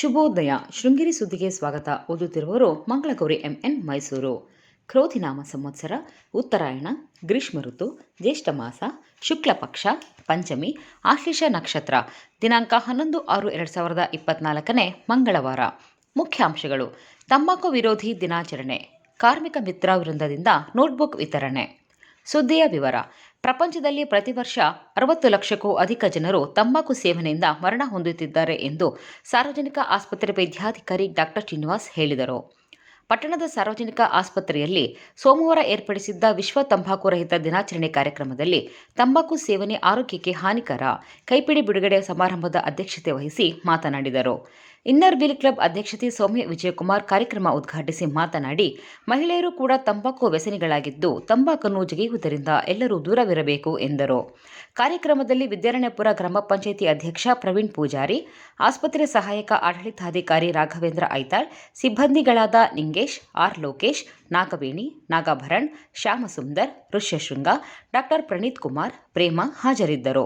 ಶುಭೋದಯ. ಶೃಂಗೇರಿ ಸುದ್ದಿಗೆ ಸ್ವಾಗತ. ಓದುತ್ತಿರುವವರು ಮಂಗಳಗೌರಿ ಎಂಎನ್ ಮೈಸೂರು. ಕ್ರೋಧಿನಾಮ ಸಂವತ್ಸರ, ಉತ್ತರಾಯಣ, ಗ್ರೀಷ್ಮ ಋತು, ಜ್ಯೇಷ್ಠ ಮಾಸ, ಶುಕ್ಲ ಪಕ್ಷ, ಪಂಚಮಿ ಆಶ್ಲೇಷ ನಕ್ಷತ್ರ. ದಿನಾಂಕ ಹನ್ನೊಂದು ಆರು ಎರಡು ಸಾವಿರದ ಇಪ್ಪತ್ನಾಲ್ಕನೇ ಮಂಗಳವಾರ. ಮುಖ್ಯಾಂಶಗಳು. ತಂಬಾಕು ವಿರೋಧಿ ದಿನಾಚರಣೆ. ಕಾರ್ಮಿಕ ಮಿತ್ರ ವೃಂದದಿಂದ ನೋಟ್ಬುಕ್ ವಿತರಣೆ. ಸುದ್ದಿಯ ವಿವರ. ಪ್ರಪಂಚದಲ್ಲಿ ಪ್ರತಿ ವರ್ಷ ಅರವತ್ತು ಲಕ್ಷಕ್ಕೂ ಅಧಿಕ ಜನರು ತಂಬಾಕು ಸೇವನೆಯಿಂದ ಮರಣ ಹೊಂದುತ್ತಿದ್ದಾರೆ ಎಂದು ಸಾರ್ವಜನಿಕ ಆಸ್ಪತ್ರೆ ವೈದ್ಯಾಧಿಕಾರಿ ಡಾಕ್ಟರ್ ಶ್ರೀನಿವಾಸ್ ಹೇಳಿದರು. ಪಟ್ಟಣದ ಸಾರ್ವಜನಿಕ ಆಸ್ಪತ್ರೆಯಲ್ಲಿ ಸೋಮವಾರ ಏರ್ಪಡಿಸಿದ್ದ ವಿಶ್ವ ತಂಬಾಕು ರಹಿತ ದಿನಾಚರಣೆ ಕಾರ್ಯಕ್ರಮದಲ್ಲಿ ತಂಬಾಕು ಸೇವನೆ ಆರೋಗ್ಯಕ್ಕೆ ಹಾನಿಕರ, ಕೈಪಿಡಿ ಬಿಡುಗಡೆ ಸಮಾರಂಭದ ಅಧ್ಯಕ್ಷತೆ ವಹಿಸಿ ಮಾತನಾಡಿದರು. ಇನ್ನರ್ ಬಿಲ್ ಕ್ಲಬ್ ಅಧ್ಯಕ್ಷತೆ ಸೌಮ್ಯ ವಿಜಯಕುಮಾರ್ ಕಾರ್ಯಕ್ರಮ ಉದ್ಘಾಟಿಸಿ ಮಾತನಾಡಿ, ಮಹಿಳೆಯರು ಕೂಡ ತಂಬಾಕು ವ್ಯಸನಿಗಳಾಗಿದ್ದು ತಂಬಾಕನ್ನು ಜಗಿಯುವುದರಿಂದ ಎಲ್ಲರೂ ದೂರವಿರಬೇಕು ಎಂದರು. ಕಾರ್ಯಕ್ರಮದಲ್ಲಿ ವಿದ್ಯಾರಣ್ಯಪುರ ಗ್ರಾಮ ಪಂಚಾಯಿತಿ ಅಧ್ಯಕ್ಷ ಪ್ರವೀಣ್ ಪೂಜಾರಿ, ಆಸ್ಪತ್ರೆ ಸಹಾಯಕ ಆಡಳಿತಾಧಿಕಾರಿ ರಾಘವೇಂದ್ರ ಐತಾಳ್, ಸಿಬ್ಬಂದಿಗಳಾದ ನಿಂಗೇಶ್, ಆರ್ ಲೋಕೇಶ್, ನಾಗವೇಣಿ, ನಾಗಾಭರಣ್, ಶ್ಯಾಮಸುಂದರ್, ಋಷ್ಯಶೃಂಗ, ಡಾಕ್ಟರ್ ಪ್ರಣೀತ್ ಕುಮಾರ್ ಪ್ರೇಮ ಹಾಜರಿದ್ದರು.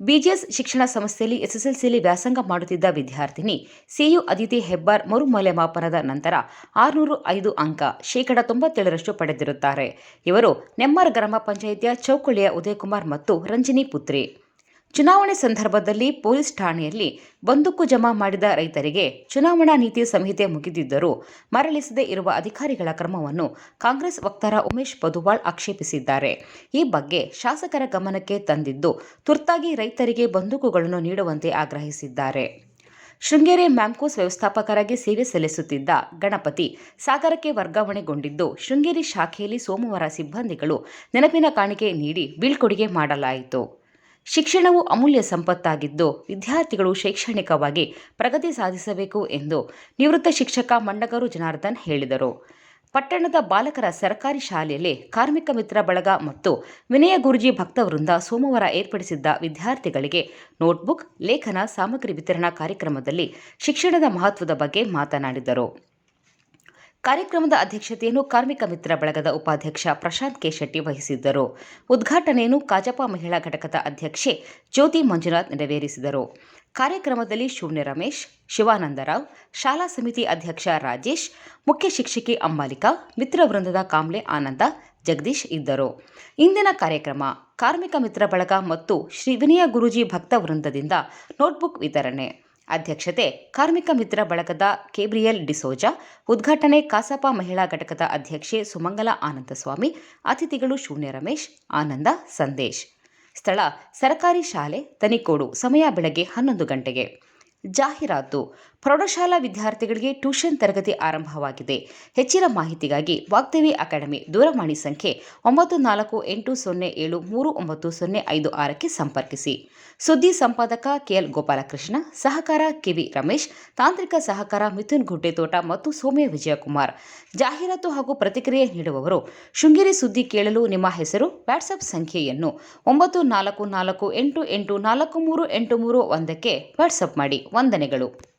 ಬಿಜಿಎಸ್ ಶಿಕ್ಷಣ ಸಂಸ್ಥೆಯಲ್ಲಿ ಎಸ್ಎಸ್ಎಲ್ಸಿಯಲ್ಲಿ ವ್ಯಾಸಂಗ ಮಾಡುತ್ತಿದ್ದ ವಿದ್ಯಾರ್ಥಿನಿ ಸಿಯು ಅದಿತಿ ಹೆಬ್ಬಾರ್ ಮರುಮೌಲ್ಯಮಾಪನದ ನಂತರ ಆರುನೂರು ಐದು ಅಂಕ ಶೇಕಡ ತೊಂಬತ್ತೇಳರಷ್ಟು ಪಡೆದಿರುತ್ತಾರೆ. ಇವರು ನೆಮ್ಮರ್ ಗ್ರಾಮ ಪಂಚಾಯಿತಿಯ ಚೌಕುಳಿಯ ಉದಯಕುಮಾರ್ ಮತ್ತು ರಂಜಿನಿ ಪುತ್ರಿ. ಚುನಾವಣೆ ಸಂದರ್ಭದಲ್ಲಿ ಪೊಲೀಸ್ ಠಾಣೆಯಲ್ಲಿ ಬಂದೂಕು ಜಮಾ ಮಾಡಿದ ರೈತರಿಗೆ ಚುನಾವಣಾ ನೀತಿ ಸಂಹಿತೆ ಮುಗಿದಿದ್ದರೂ ಮರಳಿಸದೇ ಇರುವ ಅಧಿಕಾರಿಗಳ ಕ್ರಮವನ್ನು ಕಾಂಗ್ರೆಸ್ ವಕ್ತಾರ ಉಮೇಶ್ ಪದುವಾಳ್ ಆಕ್ಷೇಪಿಸಿದ್ದಾರೆ. ಈ ಬಗ್ಗೆ ಶಾಸಕರ ಗಮನಕ್ಕೆ ತಂದಿದ್ದು, ತುರ್ತಾಗಿ ರೈತರಿಗೆ ಬಂದೂಕುಗಳನ್ನು ನೀಡುವಂತೆ ಆಗ್ರಹಿಸಿದ್ದಾರೆ. ಶೃಂಗೇರಿ ಮ್ಯಾಂಕೋಸ್ ವ್ಯವಸ್ಥಾಪಕರಾಗಿ ಸೇವೆ ಸಲ್ಲಿಸುತ್ತಿದ್ದ ಗಣಪತಿ ಸಾಗರಕ್ಕೆ ವರ್ಗಾವಣೆಗೊಂಡಿದ್ದು, ಶೃಂಗೇರಿ ಶಾಖೆಯಲ್ಲಿ ಸೋಮವಾರ ಸಿಬ್ಬಂದಿಗಳು ನೆನಪಿನ ಕಾಣಿಕೆ ನೀಡಿ ಬೀಳ್ಕೊಡುಗೆ ಮಾಡಲಾಯಿತು. ಶಿಕ್ಷಣವು ಅಮೂಲ್ಯ ಸಂಪತ್ತಾಗಿದ್ದು, ವಿದ್ಯಾರ್ಥಿಗಳು ಶೈಕ್ಷಣಿಕವಾಗಿ ಪ್ರಗತಿ ಸಾಧಿಸಬೇಕು ಎಂದು ನಿವೃತ್ತ ಶಿಕ್ಷಕ ಮಂಡಗರು ಜನಾರ್ದನ್ ಹೇಳಿದರು. ಪಟ್ಟಣದ ಬಾಲಕರ ಸರ್ಕಾರಿ ಶಾಲೆಯಲ್ಲಿ ಕಾರ್ಮಿಕ ಮಿತ್ರ ಬಳಗ ಮತ್ತು ವಿನಯ ಗುರುಜಿ ಭಕ್ತವೃಂದ ಸೋಮವಾರ ಏರ್ಪಡಿಸಿದ್ದ ವಿದ್ಯಾರ್ಥಿಗಳಿಗೆ ನೋಟ್ಬುಕ್, ಲೇಖನ, ಸಾಮಗ್ರಿ ವಿತರಣಾ ಕಾರ್ಯಕ್ರಮದಲ್ಲಿ ಶಿಕ್ಷಣದ ಮಹತ್ವದ ಬಗ್ಗೆ ಮಾತನಾಡಿದರು. ಕಾರ್ಯಕ್ರಮದ ಅಧ್ಯಕ್ಷತೆಯನ್ನು ಕಾರ್ಮಿಕ ಮಿತ್ರ ಬಳಗದ ಉಪಾಧ್ಯಕ್ಷ ಪ್ರಶಾಂತ್ ಕೆ ಶೆಟ್ಟಿ ವಹಿಸಿದ್ದರು. ಉದ್ಘಾಟನೆಯನ್ನು ಕಾಜಪ ಮಹಿಳಾ ಘಟಕದ ಅಧ್ಯಕ್ಷೆ ಜ್ಯೋತಿ ಮಂಜುನಾಥ್ ನೆರವೇರಿಸಿದರು. ಕಾರ್ಯಕ್ರಮದಲ್ಲಿ ಶೂನ್ಯ ರಮೇಶ್ ಶಿವಾನಂದರಾವ್ ಶಾಲಾ ಸಮಿತಿ ಅಧ್ಯಕ್ಷ ರಾಜೇಶ್, ಮುಖ್ಯ ಶಿಕ್ಷಕಿ ಅಂಬಾಲಿಕಾ, ಮಿತ್ರ ವೃಂದದ ಕಾಮ್ಲೆ ಆನಂದ, ಜಗದೀಶ್ ಇದ್ದರು. ಇಂದಿನ ಕಾರ್ಯಕ್ರಮ ಕಾರ್ಮಿಕ ಮಿತ್ರ ಬಳಗ ಮತ್ತು ಶ್ರೀ ವಿನಯ ಗುರುಜಿ ಭಕ್ತ ವೃಂದದಿಂದ ನೋಟ್ಬುಕ್ ವಿತರಣೆ. ಅಧ್ಯಕ್ಷತೆ ಕಾರ್ಮಿಕ ಮಿತ್ರ ಬಳಗದ ಕೇಬ್ರಿಯಲ್ ಡಿಸೋಜಾ, ಉದ್ಘಾಟನೆ ಕಾಸಪ ಮಹಿಳಾ ಘಟಕದ ಅಧ್ಯಕ್ಷೆ ಸುಮಂಗಲ ಆನಂದಸ್ವಾಮಿ, ಅತಿಥಿಗಳು ಶೂನ್ಯ ರಮೇಶ್, ಆನಂದ ಸಂದೇಶ್. ಸ್ಥಳ ಸರ್ಕಾರಿ ಶಾಲೆ ತನಿಕೋಡು ಸಮಯ ಬೆಳಗ್ಗೆ ಹನ್ನೊಂದು ಗಂಟೆಗೆ. ಜಾಹೀರಾತು ಪ್ರೌಢಶಾಲಾ ವಿದ್ಯಾರ್ಥಿಗಳಿಗೆ ಟ್ಯೂಷನ್ ತರಗತಿ ಆರಂಭವಾಗಿದೆ. ಹೆಚ್ಚಿನ ಮಾಹಿತಿಗಾಗಿ ವಾಗ್ದೇವಿ ಅಕಾಡೆಮಿ ದೂರವಾಣಿ ಸಂಖ್ಯೆ ಒಂಬತ್ತು ನಾಲ್ಕು ಎಂಟು ಸೊನ್ನೆ ಏಳು ಮೂರು ಒಂಬತ್ತು ಸೊನ್ನೆ ಐದು ಆರಕ್ಕೆ ಸಂಪರ್ಕಿಸಿ. ಸುದ್ದಿ ಸಂಪಾದಕ ಕೆಎಲ್ ಗೋಪಾಲಕೃಷ್ಣ, ಸಹಕಾರ ಕೆವಿ ರಮೇಶ್, ತಾಂತ್ರಿಕ ಸಹಕಾರ ಮಿಥುನ್ ಗುಡ್ಡೆತೋಟ ಮತ್ತು ಸೌಮ್ಯ ವಿಜಯಕುಮಾರ್. ಜಾಹೀರಾತು ಹಾಗೂ ಪ್ರತಿಕ್ರಿಯೆ ನೀಡುವವರು ಶೃಂಗೇರಿ ಸುದ್ದಿ ಕೇಳಲು ನಿಮ್ಮ ಹೆಸರು ವಾಟ್ಸಪ್ ಸಂಖ್ಯೆಯನ್ನು ಒಂಬತ್ತು ನಾಲ್ಕು ನಾಲ್ಕು ಎಂಟು ಎಂಟು ನಾಲ್ಕು ಮೂರು ಎಂಟು ಮೂರು ಒಂದಕ್ಕೆ ವಾಟ್ಸಪ್ ಮಾಡಿ. ವಂದನೆಗಳು.